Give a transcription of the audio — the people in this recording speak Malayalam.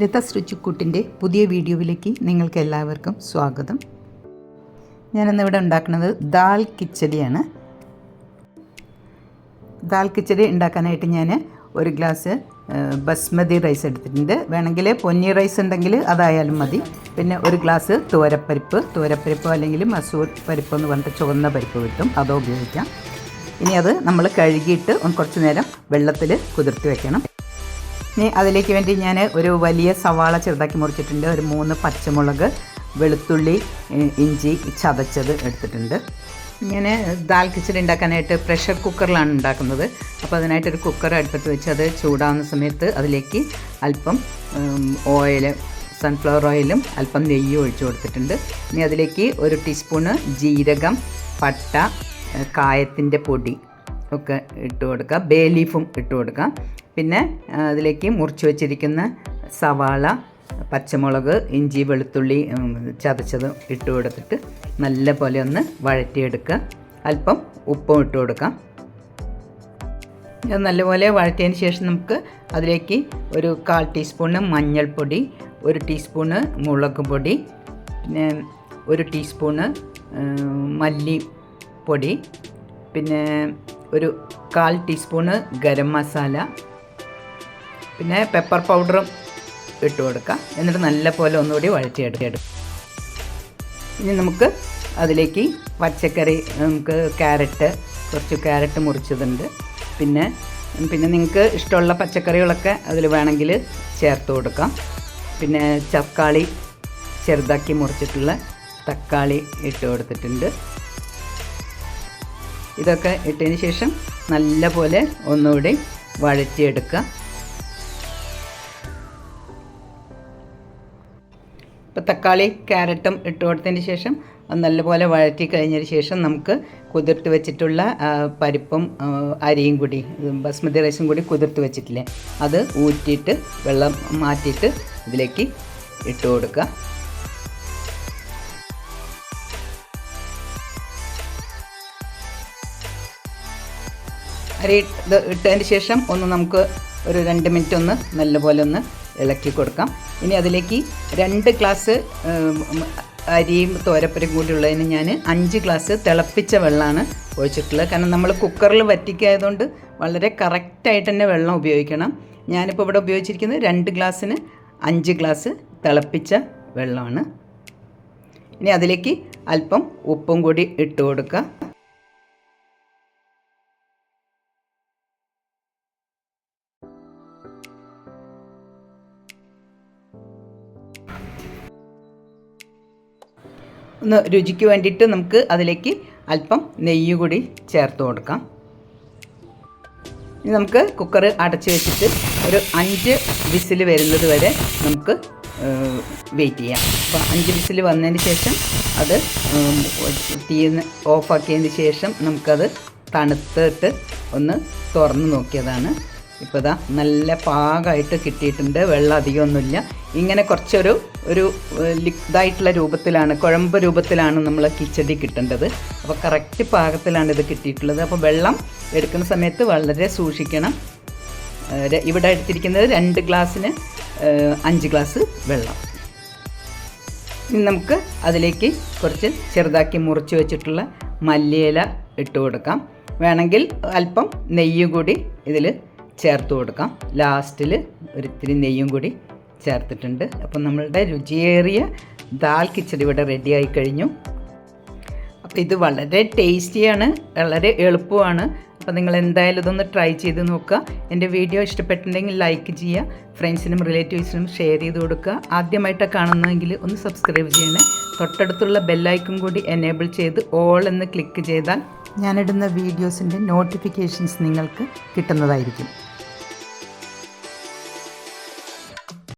ലതസ് രുചിക്കൂട്ടിന്റെ പുതിയ വീഡിയോയിലേക്ക് നിങ്ങൾക്ക് എല്ലാവർക്കും സ്വാഗതം. ഞാനിന്നിവിടെ ഉണ്ടാക്കുന്നത് ദാൽ കിച്ചടിയാണ്. ദാൽ കിച്ചടി ഉണ്ടാക്കാനായിട്ട് ഞാൻ ഒരു ഗ്ലാസ് ബസ്മതി റൈസ് എടുത്തിട്ടുണ്ട്. വേണമെങ്കിൽ പൊന്നി റൈസ് ഉണ്ടെങ്കിൽ അതായാലും മതി. പിന്നെ ഒരു ഗ്ലാസ് തോരപ്പരിപ്പ് തോരപ്പരിപ്പ് അല്ലെങ്കിൽ മസൂർ പരിപ്പ് എന്ന് പറഞ്ഞിട്ട് ചുവന്ന പരിപ്പ് കിട്ടും. അതോ ഉപയോഗിക്കാം. ഇനി അത് നമ്മൾ കഴുകിയിട്ട് കുറച്ച് നേരം വെള്ളത്തിൽ കുതിർത്തി വെക്കണം. ഇനി അതിലേക്ക് വേണ്ടി ഞാൻ ഒരു വലിയ സവാള ചെറുതാക്കി മുറിച്ചിട്ടുണ്ട്. ഒരു മൂന്ന് പച്ചമുളക് വെളുത്തുള്ളി ഇഞ്ചി ചതച്ചത് എടുത്തിട്ടുണ്ട്. ഇങ്ങനെ ദാൽ കിച്ചടി ഉണ്ടാക്കാനായിട്ട് പ്രഷർ കുക്കറിലാണ് ഉണ്ടാക്കുന്നത്. അപ്പോൾ അതിനായിട്ടൊരു കുക്കർ അടുപ്പത്ത് വെച്ച് അത് ചൂടാവുന്ന സമയത്ത് അതിലേക്ക് അല്പം ഓയിൽ സൺഫ്ലവർ ഓയിലും അല്പം നെയ്യും ഒഴിച്ചു കൊടുത്തിട്ടുണ്ട്. ഇനി അതിലേക്ക് ഒരു ടീസ്പൂണ് ജീരകം പട്ട കായത്തിന്റെ പൊടി ഒക്കെ ഇട്ട് കൊടുക്കുക ബേ ലീഫും ഇട്ട് കൊടുക്കാം. പിന്നെ അതിലേക്ക് മുറിച്ച് വെച്ചിരിക്കുന്ന സവാള പച്ചമുളക് ഇഞ്ചി വെളുത്തുള്ളി ചതച്ചത് ഇട്ട് കൊടുത്തിട്ട് നല്ല പോലെ ഒന്ന് വഴറ്റിയെടുക്കുക. അല്പം ഉപ്പും ഇട്ട് കൊടുക്കാം. നല്ലപോലെ വഴറ്റിയതിന് ശേഷം നമുക്ക് അതിലേക്ക് ഒരു കാൽ ടീസ്പൂണ് മഞ്ഞൾപ്പൊടി ഒരു ടീസ്പൂണ് മുളക് പൊടി പിന്നെ ഒരു ടീസ്പൂണ് മല്ലിപ്പൊടി പിന്നെ ഒരു കാൽ ടീസ്പൂണ് ഗരം മസാല പിന്നെ പെപ്പർ പൗഡറും ഇട്ട് കൊടുക്കാം. എന്നിട്ട് നല്ല പോലെ ഒന്നുകൂടി വഴറ്റിയെടുക്കും. ഇനി നമുക്ക് അതിലേക്ക് പച്ചക്കറി നമുക്ക് ക്യാരറ്റ് കുറച്ച് ക്യാരറ്റ് മുറിച്ചതുണ്ട്. പിന്നെ പിന്നെ നിങ്ങൾക്ക് ഇഷ്ടമുള്ള പച്ചക്കറികളൊക്കെ അതിൽ വേണമെങ്കിൽ ചേർത്ത് കൊടുക്കാം. പിന്നെ തക്കാളി ചെറുതാക്കി മുറിച്ചിട്ടുള്ള തക്കാളി ഇട്ട് കൊടുത്തിട്ടുണ്ട്. ഇതൊക്കെ ഇട്ടതിന് ശേഷം നല്ല പോലെ ഒന്നുകൂടി വഴറ്റിയെടുക്കുക. ഇപ്പോൾ തക്കാളി ക്യാരറ്റും ഇട്ട് കൊടുത്തതിന് ശേഷം നല്ലപോലെ വഴറ്റി കഴിഞ്ഞതിന് ശേഷം നമുക്ക് കുതിർത്ത് വെച്ചിട്ടുള്ള പരിപ്പും അരിയും കൂടി ബസ്മതി റൈസും കൂടി കുതിർത്ത് വെച്ചിട്ടില്ലേ? അത് ഊറ്റിയിട്ട് വെള്ളം മാറ്റിയിട്ട് ഇതിലേക്ക് ഇട്ട് കൊടുക്കുക. അരി ഇത് ഇട്ടതിന് ശേഷം ഒന്ന് നമുക്ക് ഒരു രണ്ട് മിനിറ്റ് ഒന്ന് നല്ലപോലെ ഒന്ന് ഇളക്കി കൊടുക്കാം. ഇനി അതിലേക്ക് രണ്ട് ഗ്ലാസ് അരിയും തോരപ്പരും കൂടി ഉള്ളതിന് ഞാൻ അഞ്ച് ഗ്ലാസ് തിളപ്പിച്ച വെള്ളമാണ് ഒഴിച്ചിട്ടുള്ളത്. കാരണം നമ്മൾ കുക്കറിൽ വറ്റിക്കായതുകൊണ്ട് വളരെ കറക്റ്റായിട്ട് തന്നെ വെള്ളം ഉപയോഗിക്കണം. ഞാനിപ്പോൾ ഇവിടെ ഉപയോഗിച്ചിരിക്കുന്നത് രണ്ട് ഗ്ലാസ്സിന് അഞ്ച് ഗ്ലാസ് തിളപ്പിച്ച വെള്ളമാണ്. ഇനി അതിലേക്ക് അല്പം ഉപ്പും കൂടി ഇട്ട് കൊടുക്കുക. ഒന്ന് രുചിക്ക് വേണ്ടിയിട്ട് നമുക്ക് അതിലേക്ക് അല്പം നെയ്യ് കൂടി ചേർത്ത് കൊടുക്കാം. ഇനി നമുക്ക് കുക്കർ അടച്ച് വെച്ചിട്ട് ഒരു അഞ്ച് വിസിൽ വരുന്നത് വരെ നമുക്ക് വെയിറ്റ് ചെയ്യാം. അപ്പോൾ അഞ്ച് വിസിൽ വന്നതിന് ശേഷം അത് തീന്ന് ഓഫാക്കിയതിന് ശേഷം നമുക്കത് തണുത്തിട്ട് ഒന്ന് തുറന്ന് നോക്കിയതാണ് ഇപ്പോൾ ഇതാ നല്ല പാകമായിട്ട് കിട്ടിയിട്ടുണ്ട്. വെള്ളം അധികമൊന്നുമില്ല. ഇങ്ങനെ കുറച്ചൊരു ഒരു ലിക്വിഡായിട്ടുള്ള രൂപത്തിലാണ് കുഴമ്പ് രൂപത്തിലാണ് നമ്മൾ കിച്ചടി കിട്ടേണ്ടത്. അപ്പോൾ കറക്റ്റ് പാകത്തിലാണ് ഇത് കിട്ടിയിട്ടുള്ളത്. അപ്പോൾ വെള്ളം എടുക്കുന്ന സമയത്ത് വളരെ സൂക്ഷിക്കണം. ഇവിടെ എടുത്തിരിക്കുന്നത് രണ്ട് ഗ്ലാസ്സിന് അഞ്ച് ഗ്ലാസ് വെള്ളം. ഇനി നമുക്ക് അതിലേക്ക് കുറച്ച് ചെറുതാക്കി മുറിച്ച് വെച്ചിട്ടുള്ള മല്ലിയില ഇട്ട് കൊടുക്കാം. വേണമെങ്കിൽ അല്പം നെയ്യ് കൂടി ഇതിൽ ചേർത്ത് കൊടുക്കാം. ലാസ്റ്റിൽ ഒരിത്തിരി നെയ്യും കൂടി ചേർത്തിട്ടുണ്ട്. അപ്പം നമ്മളുടെ രുചിയേറിയ ദാൽ കിച്ചടി ഇവിടെ റെഡിയായി കഴിഞ്ഞു. അപ്പോൾ ഇത് വളരെ ടേസ്റ്റിയാണ് വളരെ എളുപ്പമാണ്. അപ്പോൾ നിങ്ങൾ എന്തായാലും ഇതൊന്ന് ട്രൈ ചെയ്ത് നോക്കുക. എന്റെ വീഡിയോ ഇഷ്ടപ്പെട്ടിട്ടുണ്ടെങ്കിൽ ലൈക്ക് ചെയ്യുക ഫ്രണ്ട്സിനും റിലേറ്റീവ്സിനും ഷെയർ ചെയ്ത് കൊടുക്കുക. ആദ്യമായിട്ടാണ് കാണുന്നതെങ്കിൽ ഒന്ന് സബ്സ്ക്രൈബ് ചെയ്യണേ. തൊട്ടടുത്തുള്ള ബെല്ലൈക്കും കൂടി എനേബിൾ ചെയ്ത് ഓൾ എന്ന് ക്ലിക്ക് ചെയ്താൽ ഞാനിടുന്ന വീഡിയോസിന്റെ നോട്ടിഫിക്കേഷൻസ് നിങ്ങൾക്ക് കിട്ടുന്നതായിരിക്കും.